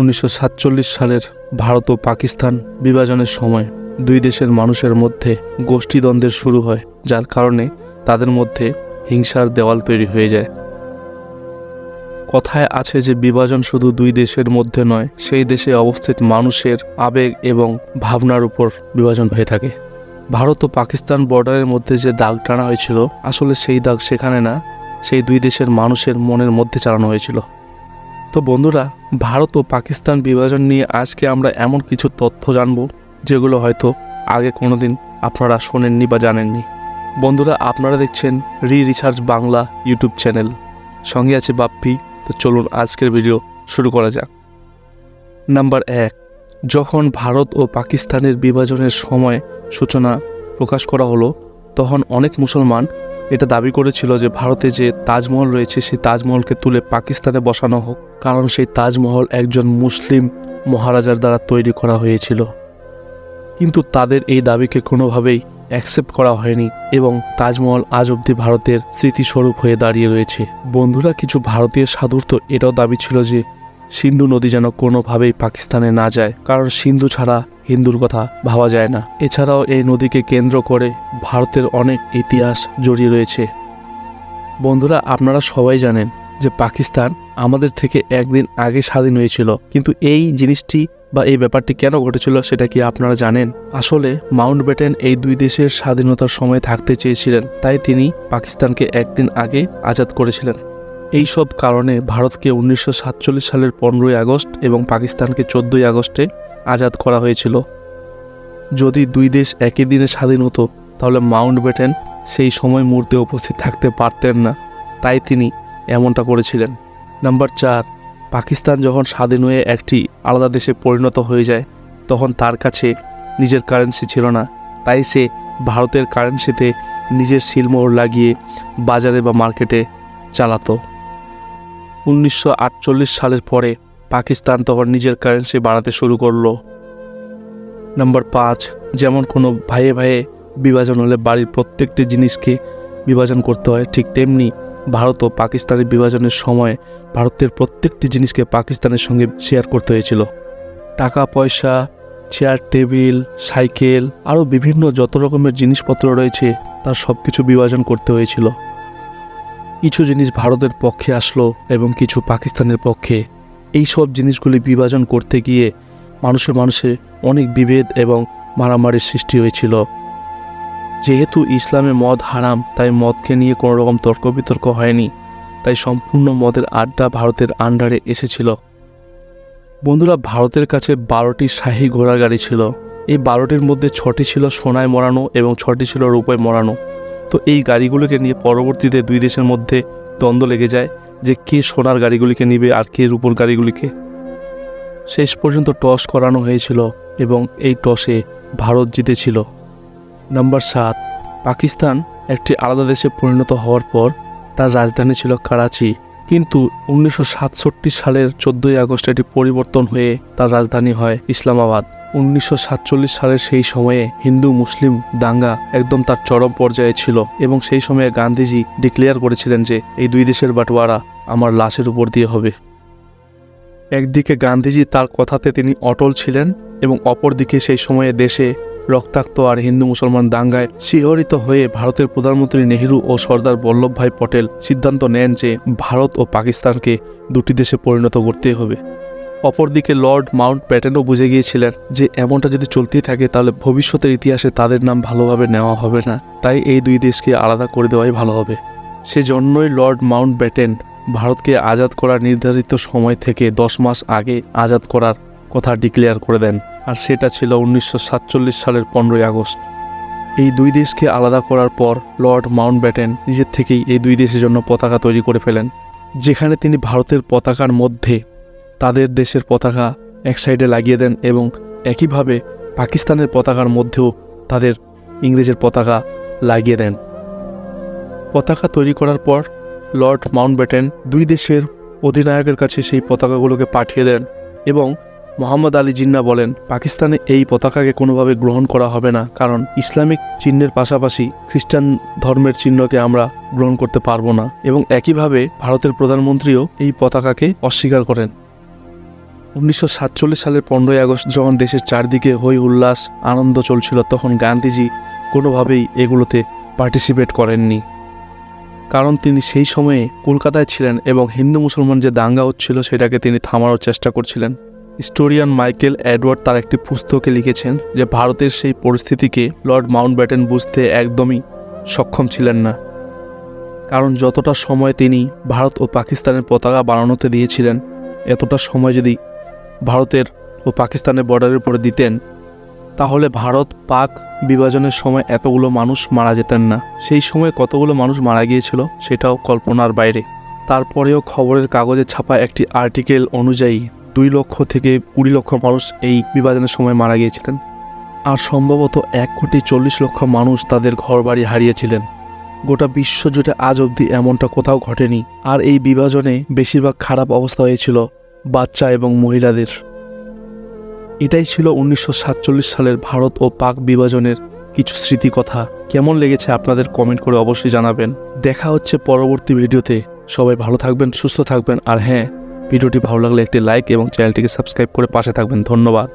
উনিশশো সাতচল্লিশ সালের ভারত ও পাকিস্তান বিভাজনের সময় দুই দেশের মানুষের মধ্যে গোষ্ঠীদ্বন্দ্বের শুরু হয়, যার কারণে তাদের মধ্যে হিংসার দেওয়াল তৈরি হয়ে যায়। কথায় আছে যে বিভাজন শুধু দুই দেশের মধ্যে নয়, সেই দেশে অবস্থিত মানুষের আবেগ এবং ভাবনার উপর বিভাজন হয়ে থাকে। ভারত ও পাকিস্তান বর্ডারের মধ্যে যে দাগ টানা হয়েছিল, আসলে সেই দাগ সেখানে না, সেই দুই দেশের মানুষের মনের মধ্যে চালানো হয়েছিল। তো বন্ধুরা, ভারত ও পাকিস্তান বিভাজন নিয়ে আজকে আমরা এমন কিছু তথ্য জানব, যেগুলো হয়তো আগে কোনোদিন আপনারা শোনেননি বা জানেননি। বন্ধুরা, আপনারা দেখছেন রি রিসার্চ বাংলা ইউটিউব চ্যানেল। সঙ্গে আছে বাপ্পি, তো চলুন আজকের ভিডিও শুরু করা যাক। নাম্বার এক, যখন ভারত ও পাকিস্তানের বিভাজনের সময় সূচনা প্রকাশ করা হলো তখন অনেক মুসলমান এটা দাবি করেছিল যে ভারতে যে তাজমহল রয়েছে, সেই তাজমহলকে তুলে পাকিস্তানে বসানো হোক। কারণ সেই তাজমহল একজন মুসলিম মহারাজার দ্বারা তৈরি করা হয়েছিল। কিন্তু তাদের এই দাবিকে কোনোভাবেই অ্যাকসেপ্ট করা হয়নি এবং তাজমহল আজ অবধি ভারতের স্মৃতিস্বরূপ হয়ে দাঁড়িয়ে রয়েছে। বন্ধুরা, কিছু ভারতীয় সাধুর তো এটাও দাবি ছিল যে সিন্ধু নদী যেন কোনোভাবেই পাকিস্তানে না যায়। কারণ সিন্ধু ছাড়া হিন্দুর কথা ভাবা যায় না। এছাড়াও এই নদীকে কেন্দ্র করে ভারতের অনেক ইতিহাস জড়িয়ে রয়েছে। বন্ধুরা, আপনারা সবাই জানেন যে পাকিস্তান আমাদের থেকে একদিন আগে স্বাধীন হয়েছিল। কিন্তু এই জিনিসটি বা এই ব্যাপারটি কেন ঘটেছিল সেটা কি আপনারা জানেন? আসলে মাউন্ট ব্যাটেন এই দুই দেশের স্বাধীনতার সময় থাকতে চেয়েছিলেন। তাই তিনি পাকিস্তানকে একদিন আগে আজাদ করেছিলেন। এই সব কারণে ভারতকে উনিশশো সাতচল্লিশ সালের পনেরোই আগস্ট এবং পাকিস্তানকে চোদ্দই আগস্টে আজাদ করা হয়েছিল। যদি দুই দেশ একই দিনে স্বাধীন হতো, তাহলে মাউন্ট ব্যাটেন সেই সময় মুহূর্তে উপস্থিত থাকতে পারতেন না। তাই তিনি এমনটা করেছিলেন। নাম্বার চার, পাকিস্তান যখন স্বাধীন হয়ে একটি আলাদা দেশে পরিণত হয়ে যায়, তখন তার কাছে নিজের কারেন্সি ছিল না। তাই সে ভারতের কারেন্সিতে নিজের সিলমোহর লাগিয়ে বাজারে বা মার্কেটে চালাতো। উনিশশো আটচল্লিশ সালের পরে পাকিস্তান তখন নিজের কারেন্সি বাড়াতে শুরু করল। নাম্বার পাঁচ, যেমন কোনো ভাইয়ে ভাইয়ে বিভাজন হলে বাড়ির প্রত্যেকটি জিনিসকে বিভাজন করতে হয়, ঠিক তেমনি ভারত ও পাকিস্তানের বিভাজনের সময় ভারতের প্রত্যেকটি জিনিসকে পাকিস্তানের সঙ্গে শেয়ার করতে হয়েছিল। টাকা, পয়সা চেয়ার টেবিল সাইকেল আরও বিভিন্ন যত রকমের জিনিসপত্র রয়েছে, তার সব কিছু বিভাজন করতে হয়েছিল। কিছু জিনিস ভারতের পক্ষে আসলো এবং কিছু পাকিস্তানের পক্ষে এই সব জিনিসগুলি বিভাজন করতে গিয়ে মানুষে মানুষে অনেক বিভেদ এবং মারামারির সৃষ্টি হয়েছিল। যেহেতু ইসলামে মদ হারাম, তাই মদকে নিয়ে কোনো রকম তর্ক বিতর্ক হয়নি, তাই সম্পূর্ণ মদের আড্ডা ভারতের আন্ডারে এসেছিল। বন্ধুরা, ভারতের কাছে বারোটি শাহী ঘোড়া গাড়ি ছিল। এই বারোটির মধ্যে ছটি ছিল সোনায় মরানো এবং ছটি ছিল রূপায় মরানো। তো এই গাড়িগুলোকে নিয়ে পরবর্তীতে দুই দেশের মধ্যে দ্বন্দ্ব লেগে যায়। যে কে সোনার গাড়িগুলিকে নিবে আর কে রূপোর গাড়িগুলিকে। শেষ পর্যন্ত টস করানো হয়েছিল এবং এই টসে ভারত জিতেছিল। নাম্বার সাত, পাকিস্তান একটি আলাদা দেশে পরিণত হওয়ার পর তার রাজধানী ছিল করাচি। কিন্তু উনিশশো সাতষট্টি সালের চোদ্দোই আগস্ট এটি পরিবর্তন হয়ে তার রাজধানী হয় ইসলামাবাদ। উনিশশো সাতচল্লিশ সালের সেই সময়ে হিন্দু, মুসলিম, দাঙ্গা একদম তার চরম পর্যায়ে ছিল এবং সেই সময়ে গান্ধীজি ডিক্লেয়ার করেছিলেন যে এই দুই দেশের বাটোয়ারা আমার লাশের উপর দিয়ে হবে। একদিকে গান্ধীজি তার কথাতে তিনি অটল ছিলেন এবং অপরদিকে সেই সময়ে দেশে রক্তাক্ত আর হিন্দু মুসলমান দাঙ্গায় শিহরিত হয়ে ভারতের প্রধানমন্ত্রী নেহেরু ও সর্দার বল্লভভাই পটেল সিদ্ধান্ত নেন যে ভারত ও পাকিস্তানকে দুটি দেশে পরিণত করতে হবে। অপরদিকে লর্ড মাউন্ট প্যাটেনও বুঝে গিয়েছিলেন যে এমনটা যদি চলতেই থাকে তাহলে ভবিষ্যতের ইতিহাসে তাদের নাম ভালোভাবে নেওয়া হবে না। তাই এই দুই দেশকে আলাদা করে দেওয়াই ভালো হবে। সেজন্যই লর্ড মাউন্ট ব্যাটেন ভারতকে আজাদ করার নির্ধারিত সময় থেকে দশ মাস আগে আজাদ করার কথা ডিক্লেয়ার করে দেন, আর সেটা ছিল উনিশশো সাতচল্লিশ সালের পনেরোই আগস্ট। এই দুই দেশকে আলাদা করার পর লর্ড মাউন্ট ব্যাটেন নিজের থেকেই এই দুই দেশের জন্য পতাকা তৈরি করে ফেলেন, যেখানে তিনি ভারতের পতাকার মধ্যে তাদের দেশের পতাকা এক সাইডে লাগিয়ে দেন এবং একইভাবে পাকিস্তানের পতাকার মধ্যেও তাদের ইংরেজের পতাকা লাগিয়ে দেন। পতাকা তৈরি করার পর লর্ড মাউন্ট ব্যাটেন দুই দেশের অধিনায়কের কাছে সেই পতাকাগুলোকে পাঠিয়ে দেন এবং মোহাম্মদ আলী জিন্না বলেন, পাকিস্তানে এই পতাকাকে কোনোভাবে গ্রহণ করা হবে না, কারণ ইসলামিক চিহ্নের পাশাপাশি খ্রিস্টান ধর্মের চিহ্নকে আমরা গ্রহণ করতে পারব না। এবং একইভাবে ভারতের প্রধানমন্ত্রীও এই পতাকাকে অস্বীকার করেন। উনিশশো সাতচল্লিশ সালের পনেরোই আগস্ট যখন দেশের চারদিকে হই উল্লাস, আনন্দ চলছিল, তখন গান্ধীজি কোনোভাবেই এগুলোতে পার্টিসিপেট করেননি। কারণ তিনি সেই সময়ে কলকাতায় ছিলেন এবং হিন্দু মুসলমান যে দাঙ্গা হচ্ছিল সেটাকে তিনি থামানোর চেষ্টা করছিলেন। হিস্টোরিয়ান মাইকেল অ্যাডওয়ার্ড তার একটি পুস্তকে লিখেছেন যে, ভারতের সেই পরিস্থিতিকে লর্ড মাউন্ট ব্যাটেন বুঝতে একদমই সক্ষম ছিলেন না। কারণ যতটা সময় তিনি ভারত ও পাকিস্তানের পতাকা বানানোতে দিয়েছিলেন, এতটা সময় যদি ভারতের ও পাকিস্তানের বর্ডারের উপরে দিতেন তাহলে ভারত পাক বিভাজনের সময় এতগুলো মানুষ মারা যেতেন না। সেই সময় কতগুলো মানুষ মারা গিয়েছিল সেটাও কল্পনার বাইরে। তারপরেও খবরের কাগজে ছাপা একটি আর্টিকেল অনুযায়ী দুই লক্ষ থেকে কুড়ি লক্ষ মানুষ এই বিভাজনের সময় মারা গিয়েছিলেন। আর সম্ভবত এক কোটি চল্লিশ লক্ষ মানুষ তাদের ঘরবাড়ি হারিয়েছিলেন। গোটা বিশ্ব জুড়ে আজ অবধি এমনটা কোথাও ঘটেনি। আর এই বিভাজনে বেশিরভাগ খারাপ অবস্থা হয়েছিল বাচ্চা এবং মহিলাদের। এটাই ছিল উনিশশো সাতচল্লিশ সালের ভারত ও পাক বিভাজনের কিছু স্মৃতিকথা। কেমন লেগেছে আপনাদের কমেন্ট করে অবশ্যই জানাবেন। দেখা হচ্ছে পরবর্তী ভিডিওতে। সবাই ভালো থাকবেন, সুস্থ থাকবেন। আর হ্যাঁ ভিডিওটি ভালো লাগলে একটি লাইক এবং চ্যানেলটিকে সাবস্ক্রাইব করে পাশে থাকবেন। ধন্যবাদ।